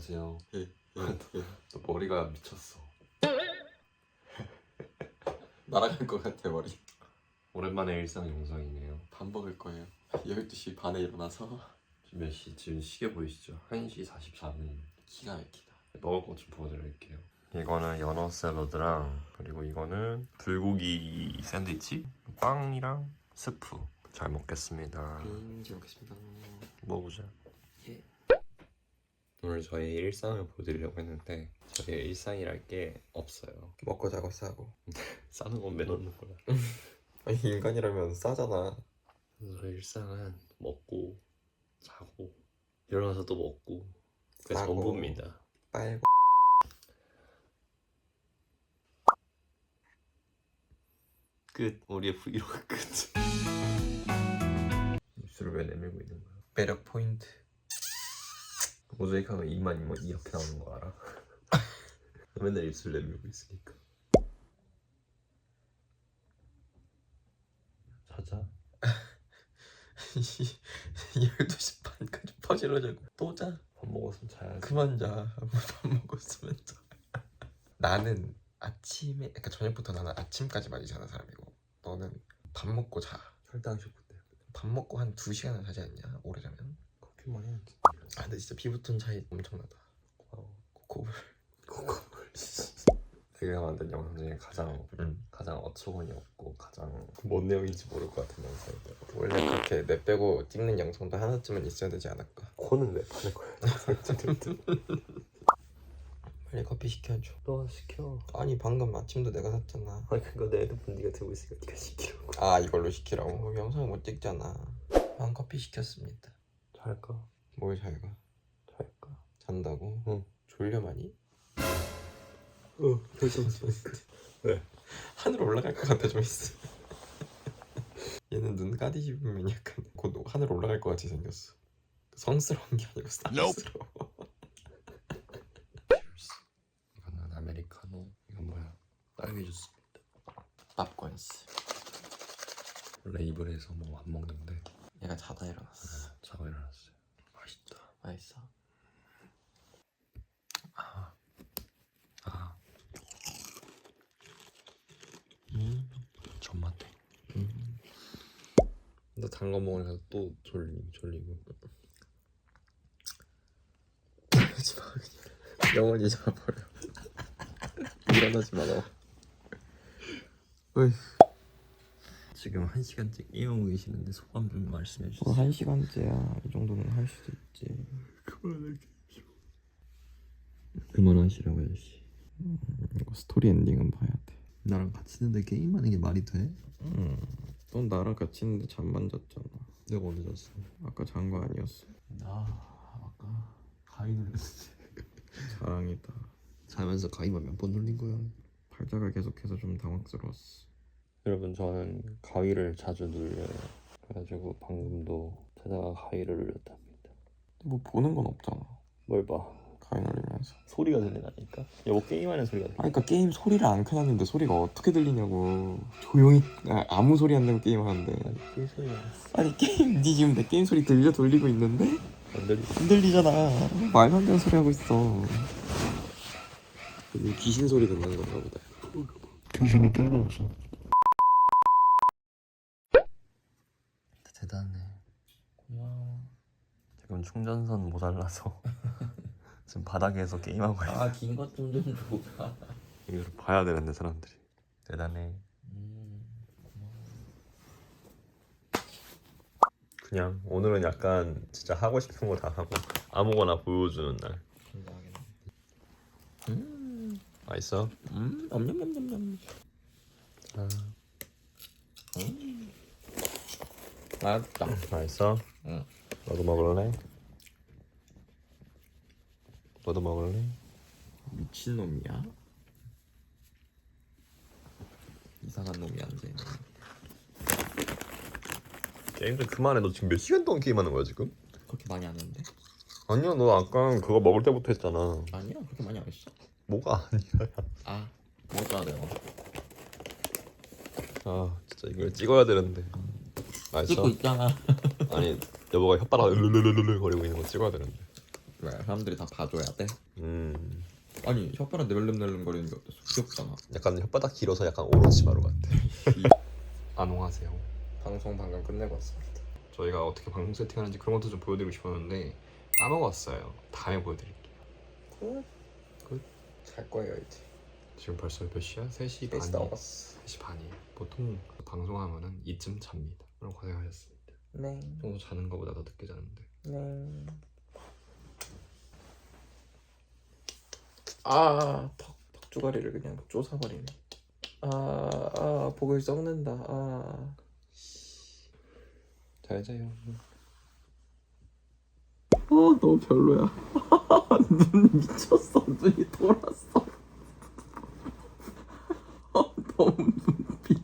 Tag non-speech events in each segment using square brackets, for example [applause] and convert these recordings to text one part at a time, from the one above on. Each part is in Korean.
안녕하세요. 예, 예, 예. 너 머리가 미쳤어. [laughs] 날아갈 것 같아 머리. 오랜만에 일상 영상이네요. 밥 먹을 거예요. 12시 반에 일어나서 지금 몇 시? 지금 시계 보이시죠? 1시 44분. 기가 막히다. 먹을 것 좀 보여드릴게요. 이거는 연어 샐러드랑 그리고 이거는 불고기 샌드위치, 빵이랑 스프. 잘 먹겠습니다. 음, 잘 먹겠습니다. 먹어보자. 예. 오늘 저희 일상을 보여드리려고 했는데 저희 일상이랄 게 없어요. 먹고 자고 싸고. [laughs] 싸는 건 매너는 거야. [laughs] 아니 인간이라면 싸잖아. 저희 일상은 먹고 자고 일어나서 또 먹고 그게 싸고. 전부입니다. 빨고. 끝. 우리의 브이로그 끝. 입술을 왜 내밀고 있는 거야? 매력 포인트. 모자이크하면 이만 뭐 이렇게 나오는 거 알아? [laughs] 맨날 입술 내밀고 있으니까. 자자. [laughs] 12시 반까지 퍼질러 자고 또 자. 밥 먹었으면 자야지. 그만 자. 밥 먹었으면 자. [laughs] 나는 아침에 그러니까 저녁부터 나는 아침까지만 자는 사람이고 너는 밥 먹고 자. 혈당 쇼크 때. 밥 먹고 한 2시간은 자지 않냐? 오래 자면. 그렇게만 해야지. 아 근데 진짜 피부톤 차이 엄청나다. 고마워. 코코볼. 코코볼. [laughs] 내가 만든 영상 중에 가장 응. 가장 어처구니 없고 가장 뭔 내용인지 모를 것 같은 영상이다. 원래 그렇게 내 빼고 찍는 영상도 하나쯤은 있어야 되지 않을까? 코는 왜 파는 거야? 빨리 커피 시켜줘. 너 시켜. 아니 방금 아침도 내가 샀잖아. 아니 그거 내 핸드폰 네가 들고 있으니까 네가 시키라고. 아 이걸로 시키라고? 영상을 못 찍잖아. 한 커피 시켰습니다. 잘까? 뭘 잘 가? 잘까? 잔다고? 응. 졸려 많이? 어, 결정했어. [laughs] 왜? 하늘 올라갈 것 같아 좀 있어. [laughs] 얘는 눈 까디집으면 약간 곧 하늘 올라갈 것 같이 생겼어. 성스러운 게 아니고 쌍스러워. [laughs] 이거는 아메리카노. 이건 뭐야? 딸기 주스입니다. 팝콘스. 원래 입을 해서 뭐 안 먹는데 얘가 자다 일어났어. 자고 일어났어요. 맛있다. 맛있어? 아, 아, 음. 존맛해. 음. 너단 거 먹으니까 또 졸리 졸리고. 하지 마 그냥. 영원히 자버려. [laughs] 일어나지 마 너. 어이. 지금 한 시간째 게임하고 계시는데 소감 좀 말씀해 주세요. 뭐한 시간째야. 이 정도는 할 수도 있지. 그만할게. [laughs] 그만하시라고 해야지. 이거 스토리 엔딩은 봐야 돼. 나랑 같이 있는데 게임하는 게 말이 돼? 응. 넌 나랑 같이 있는데 잠만 잤잖아. 내가 언제 잤어? 아까 잔 거 아니었어. 아 아까 가위 눌렸지. [laughs] 자랑이다. 자면서 가위만 몇 번 눌린 거야. 팔자가 계속해서 좀 당황스러웠어. 여러분 저는 가위를 자주 눌려요. 그래가지고 방금도 자다가 가위를 눌렸답니다. 뭐 보는 건 없잖아. 뭘 봐? 가위 날리면서. 소리가 들리나니까? 여보 게임하는 소리가 들려. 아, 그러니까 게임 소리를 안 켜놨는데 소리가 어떻게 들리냐고. 조용히 아, 아무 소리 안 내고 게임 하는데. 아니 게임 소리가 아니 게임 니 지금 내 게임 소리 들려 돌리고 있는데 안 들리. 안 들리잖아. 말도 안 되는 소리 하고 있어. 이 귀신 소리 듣는 건가 보다. 귀신이 떨어졌어. 대단해. 고마워. 지금 충전선 모자라서 [laughs] 지금 바닥에서 게임하고 있어. 아 긴 것 좀 좀 줘. 이걸 봐야 되는데 사람들이. 대단해. 음, 그냥 오늘은 약간 진짜 하고 싶은 거 다 하고 아무거나 보여주는 날. 음, 맛있어? 음, 엄냠냠냠냠. 아, 맛있다. 맛있어? 응. 너도 먹을래? 너도 먹을래? 미친 놈이야? 이상한 놈이야 이제. 게임 좀 그만해. 너 지금 몇 시간 동안 게임하는 거야 지금? 그렇게 많이 안 했는데? 아니야, 너 아까 그거 먹을 때부터 했잖아. 아니야 그렇게 많이 안 했어. 뭐가 아니야? 아 먹었잖아 내가. 아, 진짜 이걸 찍어야 되는데. 찍고 있잖아. [laughs] 아니, 여보가 혓바닥 으르르르르 거리고 있는 거 찍어야 되는데. 왜 사람들이 다 봐줘야 돼? 음. 아니 혓바람 내벌렘내벌렘 거리는 게 어때서? 귀엽잖아. 약간 혓바닥 길어서 약간 오로치마루 같아. 안녕하세요. 방송 방금 끝내고 왔습니다. 저희가 어떻게 방송 세팅하는지 그런 것도 좀 보여드리고 싶었는데 까먹었어요. 다음에 보여드릴게요. 잘 거예요 이제. 지금 벌써 몇 시야? 3시 반이 3시 반이에요. 보통 방송하면은 이쯤 잡니다 그럼 고생하셨습니다 네 평소 자는 거보다 더 늦게 자는데 네. 아, 턱, 턱주가리를 그냥 쪼사버리네. 아, 아, 복을 썩는다. 아. 잘 자요 어, 너무 별로야. [laughs] 눈 미쳤어. 눈이 돌았어. 어, [laughs] 너무 눈빛이.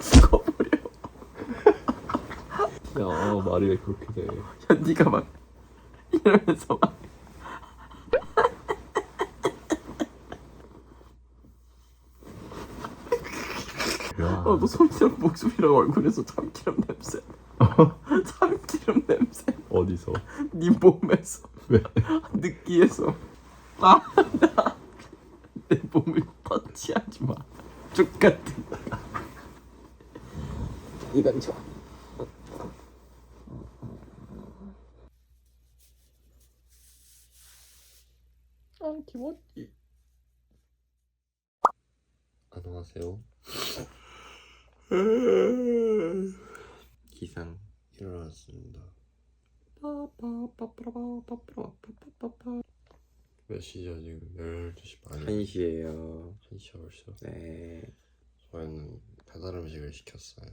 죽어버려. 야 말이 왜 그렇게 돼 [laughs] 야, 네가 막 이러면서 막. 야 어, 너 손이랑 목숨이랑 얼굴에서 참기름 냄새. [laughs] 참기름 냄새. 어디서? 네 몸에서. 왜? 느끼해서. 아, 나. 내 몸을 터치하지 마. 쭉 같은. 이건 좋아. 키웠지. 안녕하세요. 기상 일어났습니다. 몇 시죠 지금? 12시 반. 1시에요. 1시야 벌써? 네. 저희는 배달 음식을 시켰어요.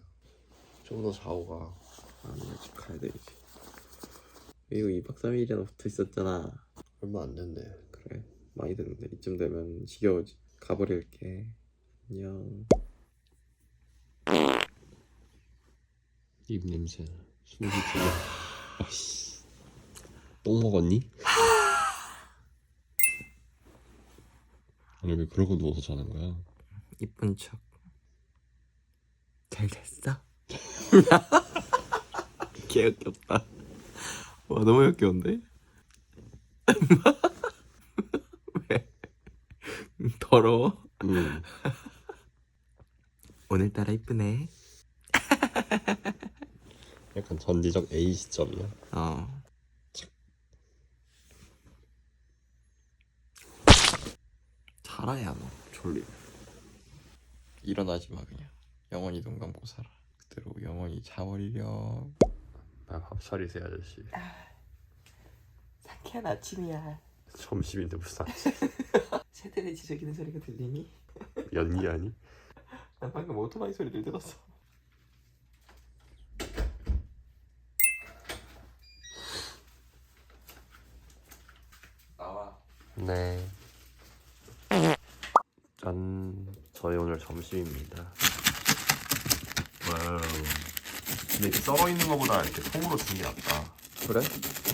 좀 더 자고 가. 아니야 네, 집 가야 돼 이제. 그리고 2박 3일이나 붙어 있었잖아. 얼마 안 됐네. 그래. 많이 됐는데. 이쯤 되면 지겨워지. 가버릴게. 안녕. 입 냄새 숨이 튀겨 아씨 똥 먹었니? 아니 왜 그러고 누워서 자는 거야? 이쁜 척. 잘 됐어? [laughs] 개 역겹다. 와, 너무 역겨운데? [laughs] 왜? 더러워? 응 오늘따라 이쁘네. 약간 전지적 A 시점이야 어. 자라야 너 졸리. 일어나지 마 그냥. 영원히 눈 감고 살아. 그대로 영원히 자버리려. 아, 밥 차리세요 아저씨 상쾌한 아침이야. 점심인데 무슨 아침 [laughs] 새들의 지저귀는 소리가 들리니? 연기 아니? [laughs] 난 방금 오토바이 소리를 들었어. 나와. 네. 짠. 저희 오늘 점심입니다. 와우. 근데 이렇게 썰어 있는 거보다 이렇게 통으로 주는 게 낫다. 그래?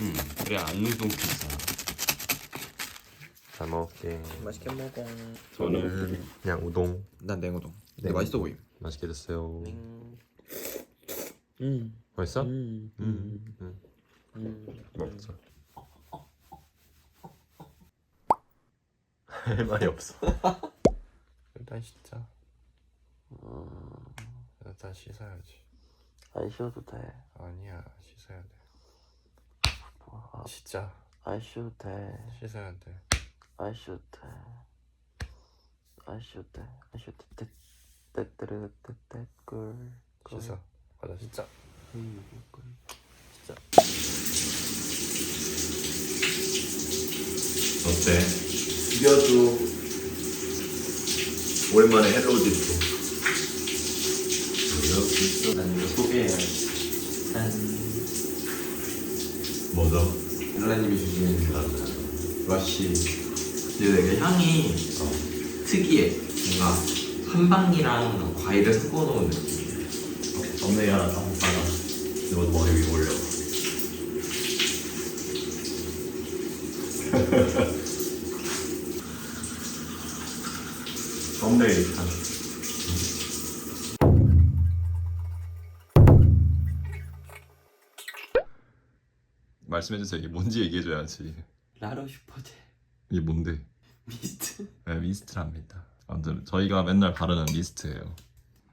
음. 그래 안 눅눅해지잖아. 잘 먹을게. 맛있게 먹어. 저는 그냥 우동. 난 냉우동. 근데 냉우동. 맛있어 보임. 맛있게 드세요. 음. 맛있어? 음. 음. 음. 음. 음. 먹자. [laughs] 할 말이 없어. [laughs] 일단 씻자. 일단 씻어야지. 안 쉬어도 돼. 아니야 씻어야 돼. 뭐, 씻자. 안 쉬어도 돼. 씻어야 돼. I should I should I should that that that that that girl 진짜 맞아 진짜 음 진짜 어때? 이겨줘 오랜만에 헬로우도 입고 난 이거 소개해야지 짠 뭐죠? 일라님이 주시는 라시 되게 향이 특이해 뭔가 한방이랑 과일을 섞어놓은 느낌 썸네일 하나 딱 따라. 이것도 머리 위에 올려. [laughs] 썸네일 한. 말씀해주세요. 이게 뭔지 얘기해줘야지. 라로 슈퍼젤 이게 뭔데? 미스트 네, 미스트랍니다. 아무튼 저희가 맨날 바르는 미스트예요.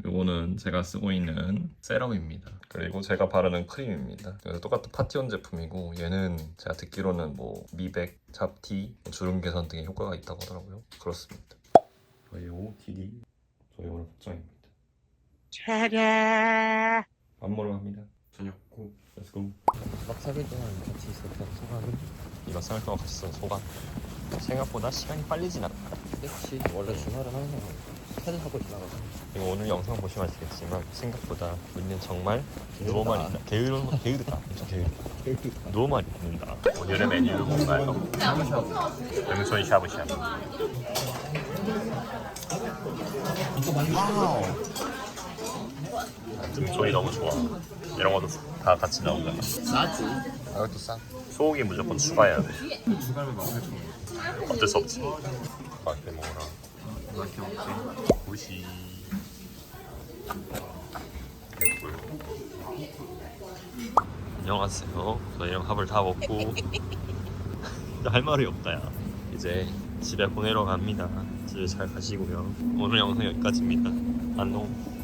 요거는 제가 쓰고 있는 세럼입니다. 그리고 제가 바르는 크림입니다. 그래서 똑같은 파티온 제품이고 얘는 제가 듣기로는 뭐 미백, 잡티, 뭐 주름 개선 등의 효과가 있다고 하더라고요. 그렇습니다. 저희 OOTD 저희 오늘 복장입니다. 밥 먹으러 갑니다. 저녁 고 Let's go. 막 3일 동안 같이 있었던 소감은? 이거 동안 같이 쓴 소감. 생각보다 시간이 빨리 지났다. 그치 원래 주말은 항상 패드하고 지나가서 그리고 오늘 영상 보시면 아시겠지만 생각보다 우리는 정말 많이 있다. 게으르 게으르다. 게으르다. 많이 있는다. 오늘의 메뉴는 뭔가요? 샤브샤브. 명소이 샤브샤브. 등촌이 너무 좋아. 이런 것도 다 같이 나오잖아. 싸지 가격도 싸 소고기 무조건 추가해야 돼. 막 8천 어쩔 수 없지. 맛있게 먹어라. 맛있게 먹지 굿이. 안녕하세요. 저희랑 밥을 다 먹고 [laughs] 할 말이 없다 야. 이제 집에 보내러 갑니다. 집에 잘 가시고요. 오늘 영상 여기까지입니다. 안녕.